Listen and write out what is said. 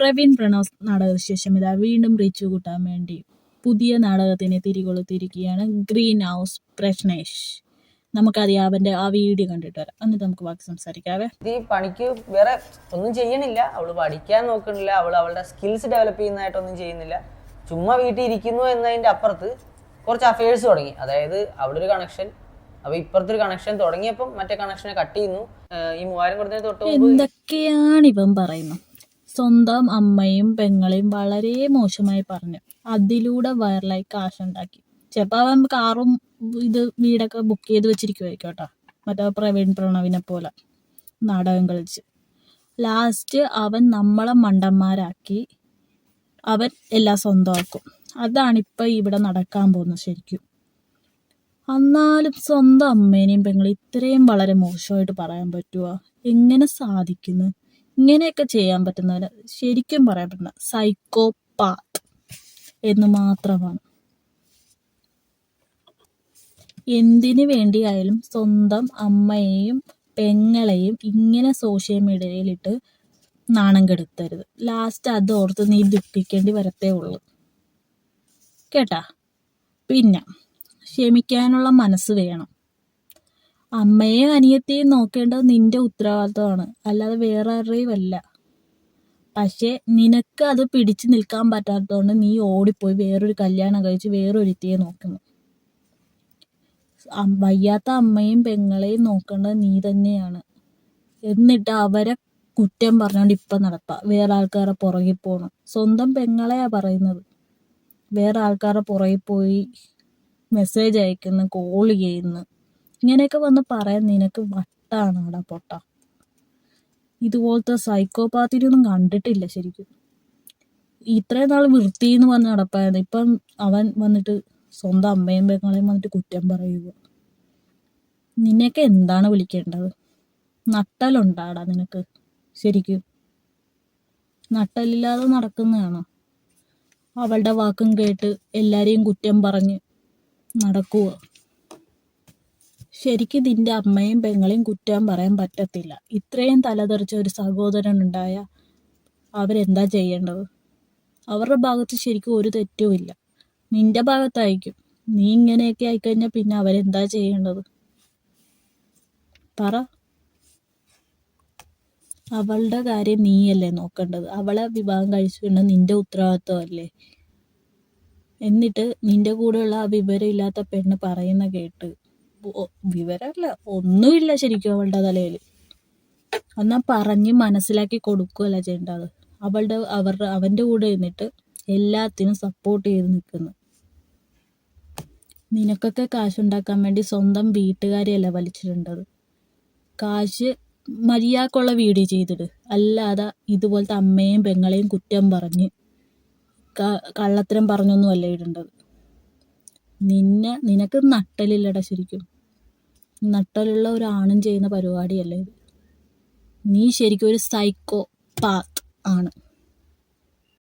പ്രവീൺ പ്രണവ് നാടകശേഷം ഇതാ വീണ്ടും റീച്ച് കൂട്ടാൻ വേണ്ടി പുതിയ നാടകത്തിന് തിരികൊളുത്തിരിക്കുകയാണ് ഗ്രീൻ ഹൗസ് പ്രശ്നേഷ് നമുക്കറിയാം അവന്റെ ആ വീഡിയോ കണ്ടിട്ട് വരാം. എന്നിട്ട് നമുക്ക് ബാക്കി സംസാരിക്കാവേ. ഈ പണിക്ക് വേറെ ഒന്നും ചെയ്യണില്ല. അവൾ പഠിക്കാൻ നോക്കണില്ല അവൾ അവളുടെ സ്കിൽസ് ഡെവലപ്പ് ചെയ്യുന്നതായിട്ടൊന്നും ചെയ്യുന്നില്ല. ചുമ്മാ വീട്ടിൽ ഇരിക്കുന്നു എന്നതിന്റെ അപ്പുറത്ത് കുറച്ച് അഫയേഴ്സ് തുടങ്ങി. അതായത് അവിടെ ഒരു കണക്ഷൻ അപ്പൊ ഇപ്പുറത്തെ ഒരു കണക്ഷൻ തുടങ്ങിയപ്പം മറ്റേ കണക്ഷനെ കട്ട് ചെയ്യുന്നു. ഈ മൂവായിരം കൊടുത്തതിന് തൊട്ട് എന്തൊക്കെയാണ് ഇവൻ പറയുന്നത്? സ്വന്തം അമ്മയും പെങ്ങളെയും വളരെ മോശമായി പറഞ്ഞു. അതിലൂടെ വൈറലായി കാശുണ്ടാക്കി ചിലപ്പോൾ അവൻ കാറും ഇത് വീടൊക്കെ ബുക്ക് ചെയ്ത് വെച്ചിരിക്കുമായിരിക്കും മറ്റേ പ്രവീൺ പ്രണവിനെ പോലെ നാടകം കളിച്ച്. ലാസ്റ്റ് അവൻ നമ്മളെ മണ്ടന്മാരാക്കി അവൻ എല്ലാം സ്വന്തമാക്കും. അതാണിപ്പോൾ ഇവിടെ നടക്കാൻ പോകുന്നത് ശരിക്കും. എന്നാലും സ്വന്തം അമ്മേനെയും പെങ്ങളെ ഇത്രയും വളരെ മോശമായിട്ട് പറയാൻ പറ്റുമോ എങ്ങനെ സാധിക്കുന്നു? ഇങ്ങനെയൊക്കെ ചെയ്യാൻ പറ്റുന്നവരെ ശരിക്കും പറയാൻ പറ്റുന്ന സൈക്കോപാത്ത് എന്ന് മാത്രമാണ്. എന്തിനു വേണ്ടിയായാലും സ്വന്തം അമ്മയെയും പെങ്ങളെയും ഇങ്ങനെ സോഷ്യൽ മീഡിയയിലിട്ട് നാണം കെടുത്തരുത്. ലാസ്റ്റ് അത് ഓർത്ത് നീ ദുഃഖിക്കേണ്ടി വരത്തേ ഉള്ളൂ. കേട്ടാ? പിന്നെ ക്ഷമിക്കാനുള്ള മനസ്സ് വേണം. അമ്മയെയും അനിയത്തെയും നോക്കേണ്ടത് നിന്റെ ഉത്തരവാദിത്തമാണ് അല്ലാതെ വേറെ ആരുടെയും അല്ല. പക്ഷേ നിനക്ക് അത് പിടിച്ചു നിൽക്കാൻ പറ്റാത്തതുകൊണ്ട് നീ ഓടിപ്പോയി വേറൊരു കല്യാണം കഴിച്ച് വേറൊരുത്തിയെ നോക്കുന്നു. വയ്യാത്ത അമ്മയും പെങ്ങളെയും നോക്കേണ്ടത് നീ തന്നെയാണ്. എന്നിട്ട് അവരെ കുറ്റം പറഞ്ഞുകൊണ്ട് ഇപ്പം നടപ്പ. വേറെ ആൾക്കാരെ പുറകിൽ പോകണം സ്വന്തം പെങ്ങളെയാ പറയുന്നത്. വേറെ ആൾക്കാരെ പുറകിൽ പോയി മെസ്സേജ് അയക്കുന്നു കോൾ ചെയ്യുന്നു. ഇങ്ങനെയൊക്കെ വന്ന് പറയാൻ നിനക്ക് വട്ടാണ് അവിടെ പൊട്ട. ഇതുപോലത്തെ സൈക്കോപാത്തിനൊന്നും കണ്ടിട്ടില്ല ശരിക്കും. ഇത്രയും നാൾ വൃത്തി എന്ന് വന്ന് നടപ്പായിരുന്നു. ഇപ്പം അവൻ വന്നിട്ട് സ്വന്തം അമ്മയും പെങ്ങളെയും വന്നിട്ട് കുറ്റം പറയുക. നിന്നെയൊക്കെ എന്താണ് വിളിക്കേണ്ടത്? നട്ടലുണ്ടാടാ നിനക്ക് ശരിക്കും. നട്ടലില്ലാതെ നടക്കുന്നതാണോ? അവളുടെ വാക്കും കേട്ട് എല്ലാരെയും കുറ്റം പറഞ്ഞ് നടക്കുക. ശരിക്കും നിന്റെ അമ്മയും പെങ്ങളെയും കുറ്റം പറയാൻ പറ്റത്തില്ല. ഇത്രയും തലതെറിച്ച ഒരു സഹോദരൻ ഉണ്ടായ അവരെന്താ ചെയ്യേണ്ടത്? അവരുടെ ഭാഗത്ത് ശരിക്കും ഒരു തെറ്റുമില്ല നിന്റെ ഭാഗത്തായിരിക്കും. നീ ഇങ്ങനെയൊക്കെ ആയിക്കഴിഞ്ഞാൽ പിന്നെ അവരെന്താ ചെയ്യേണ്ടത്? പറ. അവളുടെ കാര്യം നീയല്ലേ നോക്കേണ്ടത്? അവളെ വിവാഹം കഴിച്ചുകൊണ്ട് നിന്റെ ഉത്തരവാദിത്വമല്ലേ? എന്നിട്ട് നിന്റെ കൂടെയുള്ള ആ വിവരമില്ലാത്ത പെണ്ണ് പറയുന്ന കേട്ട് വിവരമല്ല ഒന്നുമില്ല ശരിക്കും അവളുടെ തലയിൽ എന്നാൽ പറഞ്ഞ് മനസ്സിലാക്കി കൊടുക്കുകയല്ല ചെയ്യേണ്ടത് അവളുടെ അവരുടെ അവന്റെ കൂടെ നിന്നിട്ട് എല്ലാത്തിനും സപ്പോർട്ട് ചെയ്ത് നിൽക്കുന്നു. നിനക്കൊക്കെ കാശുണ്ടാക്കാൻ വേണ്ടി സ്വന്തം വീട്ടുകാരെയല്ല വലിച്ചിട്ടുണ്ടത് കാശ് മര്യാദക്കുള്ള വീഡിയോ ചെയ്തിട്. അല്ലാതെ ഇതുപോലത്തെ അമ്മയും പെങ്ങളെയും കുറ്റം പറഞ്ഞ് കള്ളത്തരം പറഞ്ഞൊന്നും അല്ല ഇടേണ്ടത്. നിന്നെ നിനക്ക് നട്ടലില്ലടാ ശരിക്കും. നട്ടലുള്ള ഒരാണും ചെയ്യുന്ന പരിപാടിയല്ല ഇത്. നീ ശരിക്കും ഒരു സൈക്കോ പാത്ത് ആണ്.